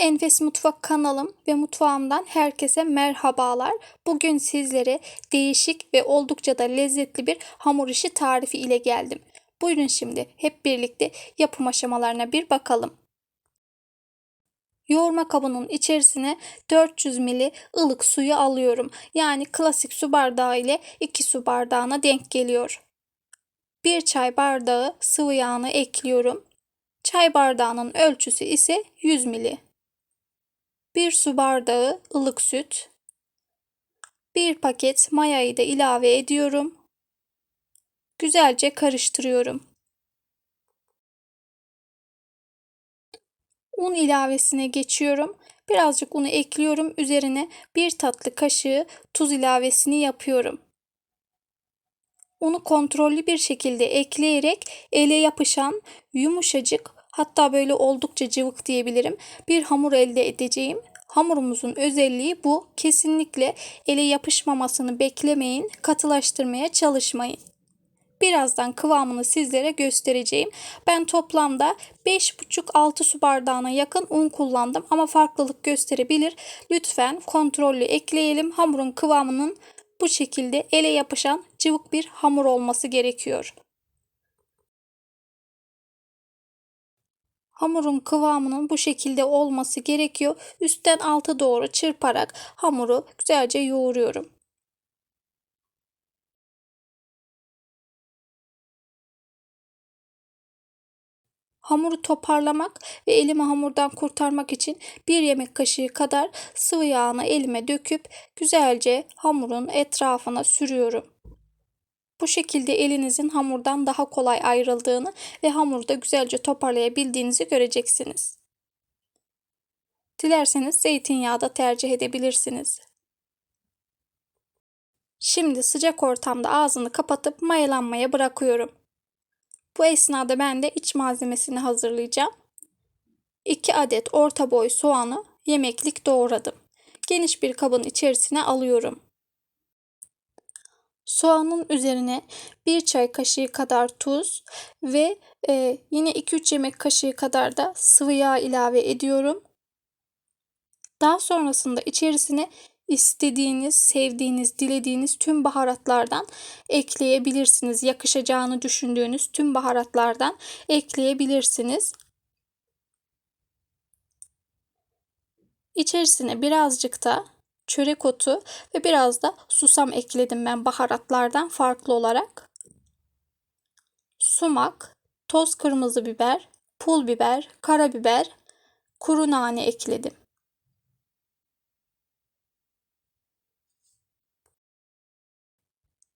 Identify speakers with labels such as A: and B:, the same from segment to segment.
A: Enfes Mutfak kanalım ve mutfağımdan herkese merhabalar. Bugün sizlere değişik ve oldukça da lezzetli bir hamur işi tarifi ile geldim. Buyurun şimdi hep birlikte yapım aşamalarına bir bakalım. Yoğurma kabının içerisine 400 ml ılık suyu alıyorum. Yani klasik su bardağı ile 2 su bardağına denk geliyor. 1 çay bardağı sıvı yağını ekliyorum. Çay bardağının ölçüsü ise 100 ml. 1 su bardağı ılık süt, 1 paket mayayı da ilave ediyorum. Güzelce karıştırıyorum. Un ilavesine geçiyorum. Birazcık unu ekliyorum. Üzerine 1 tatlı kaşığı tuz ilavesini yapıyorum. Unu kontrollü bir şekilde ekleyerek ele yapışan yumuşacık hatta böyle oldukça cıvık diyebilirim bir hamur elde edeceğim. Hamurumuzun özelliği bu. Kesinlikle ele yapışmamasını beklemeyin. Katılaştırmaya çalışmayın. Birazdan kıvamını sizlere göstereceğim. Ben toplamda 5,5-6 su bardağına yakın un kullandım ama farklılık gösterebilir. Lütfen kontrollü ekleyelim. Hamurun kıvamının bu şekilde ele yapışan cıvık bir hamur olması gerekiyor. Hamurun kıvamının bu şekilde olması gerekiyor. Üstten alta doğru çırparak hamuru güzelce yoğuruyorum. Hamuru toparlamak ve elimi hamurdan kurtarmak için bir yemek kaşığı kadar sıvı yağını elime döküp güzelce hamurun etrafına sürüyorum. Bu şekilde elinizin hamurdan daha kolay ayrıldığını ve hamurda güzelce toparlayabildiğinizi göreceksiniz. Dilerseniz zeytinyağı da tercih edebilirsiniz. Şimdi sıcak ortamda ağzını kapatıp mayalanmaya bırakıyorum. Bu esnada ben de iç malzemesini hazırlayacağım. 2 adet orta boy soğanı yemeklik doğradım. Geniş bir kabın içerisine alıyorum. Soğanın üzerine 1 çay kaşığı kadar tuz ve e, yine 2-3 yemek kaşığı kadar da sıvı yağ ilave ediyorum. Daha sonrasında içerisine istediğiniz, sevdiğiniz, dilediğiniz tüm baharatlardan ekleyebilirsiniz. Yakışacağını düşündüğünüz tüm baharatlardan ekleyebilirsiniz. İçerisine birazcık da çörek otu ve biraz da susam ekledim ben baharatlardan farklı olarak. Sumak, toz kırmızı biber, pul biber, karabiber, kuru nane ekledim.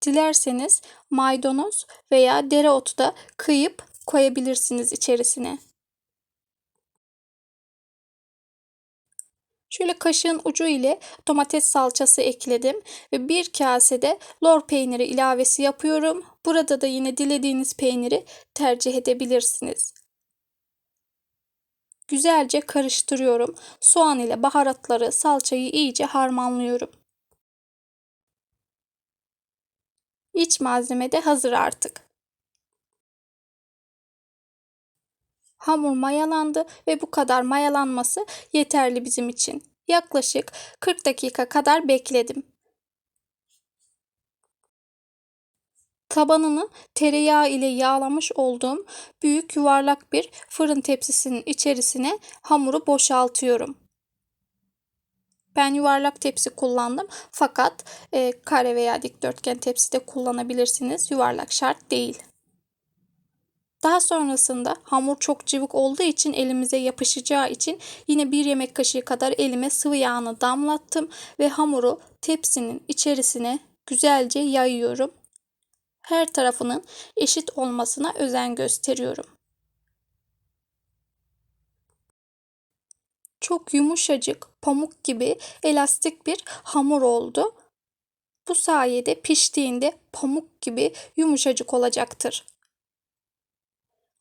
A: Dilerseniz maydanoz veya dereotu da kıyıp koyabilirsiniz içerisine. Şöyle kaşığın ucu ile domates salçası ekledim ve bir kasede lor peyniri ilavesi yapıyorum. Burada da yine dilediğiniz peyniri tercih edebilirsiniz. Güzelce karıştırıyorum. Soğan ile baharatları, salçayı iyice harmanlıyorum. İç malzeme de hazır artık. Hamur mayalandı ve bu kadar mayalanması yeterli bizim için. Yaklaşık 40 dakika kadar bekledim. Tabanını tereyağı ile yağlamış olduğum büyük yuvarlak bir fırın tepsisinin içerisine hamuru boşaltıyorum. Ben yuvarlak tepsi kullandım fakat e, kare veya dikdörtgen tepsi de kullanabilirsiniz. Yuvarlak şart değil. Daha sonrasında hamur çok cıvık olduğu için elimize yapışacağı için yine bir yemek kaşığı kadar elime sıvı yağını damlattım ve hamuru tepsinin içerisine güzelce yayıyorum. Her tarafının eşit olmasına özen gösteriyorum. Çok yumuşacık, pamuk gibi elastik bir hamur oldu. Bu sayede piştiğinde pamuk gibi yumuşacık olacaktır.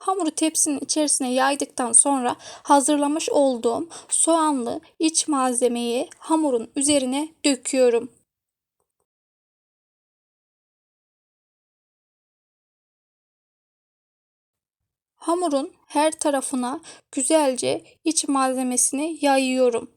A: Hamuru tepsinin içerisine yaydıktan sonra hazırlamış olduğum soğanlı iç malzemeyi hamurun üzerine döküyorum. Hamurun her tarafına güzelce iç malzemesini yayıyorum.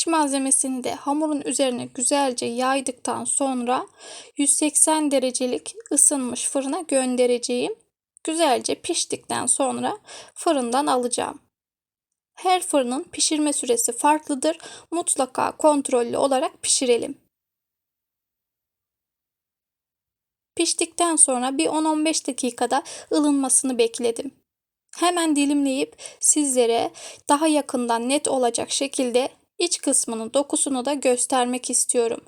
A: İç malzemesini de hamurun üzerine güzelce yaydıktan sonra 180 derecelik ısınmış fırına göndereceğim. Güzelce piştikten sonra fırından alacağım. Her fırının pişirme süresi farklıdır. Mutlaka kontrollü olarak pişirelim. Piştikten sonra bir 10-15 dakikada ılınmasını bekledim. Hemen dilimleyip sizlere daha yakından net olacak şekilde iç kısmının dokusunu da göstermek istiyorum.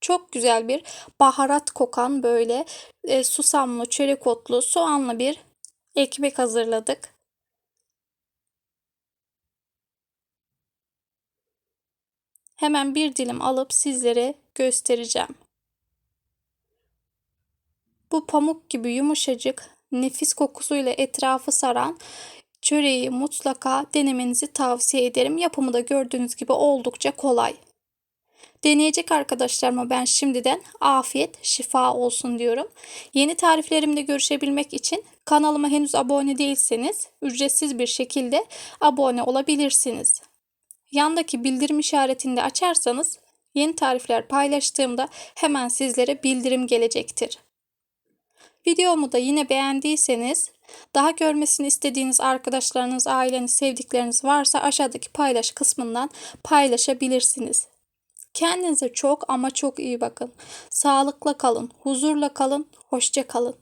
A: Çok güzel bir baharat kokan böyle e, susamlı, çörek otlu, soğanlı bir ekmek hazırladık. Hemen bir dilim alıp sizlere göstereceğim. Bu pamuk gibi yumuşacık, nefis kokusuyla etrafı saran çöreği mutlaka denemenizi tavsiye ederim. Yapımı da gördüğünüz gibi oldukça kolay. Deneyecek arkadaşlarıma ben şimdiden afiyet, şifa olsun diyorum. Yeni tariflerimde görüşebilmek için kanalıma henüz abone değilseniz ücretsiz bir şekilde abone olabilirsiniz. Yandaki bildirim işaretini de açarsanız yeni tarifler paylaştığımda hemen sizlere bildirim gelecektir. Videomu da yine beğendiyseniz daha görmesini istediğiniz arkadaşlarınız, aileniz, sevdikleriniz varsa aşağıdaki paylaş kısmından paylaşabilirsiniz. Kendinize çok ama çok iyi bakın. Sağlıkla kalın, huzurla kalın, hoşça kalın.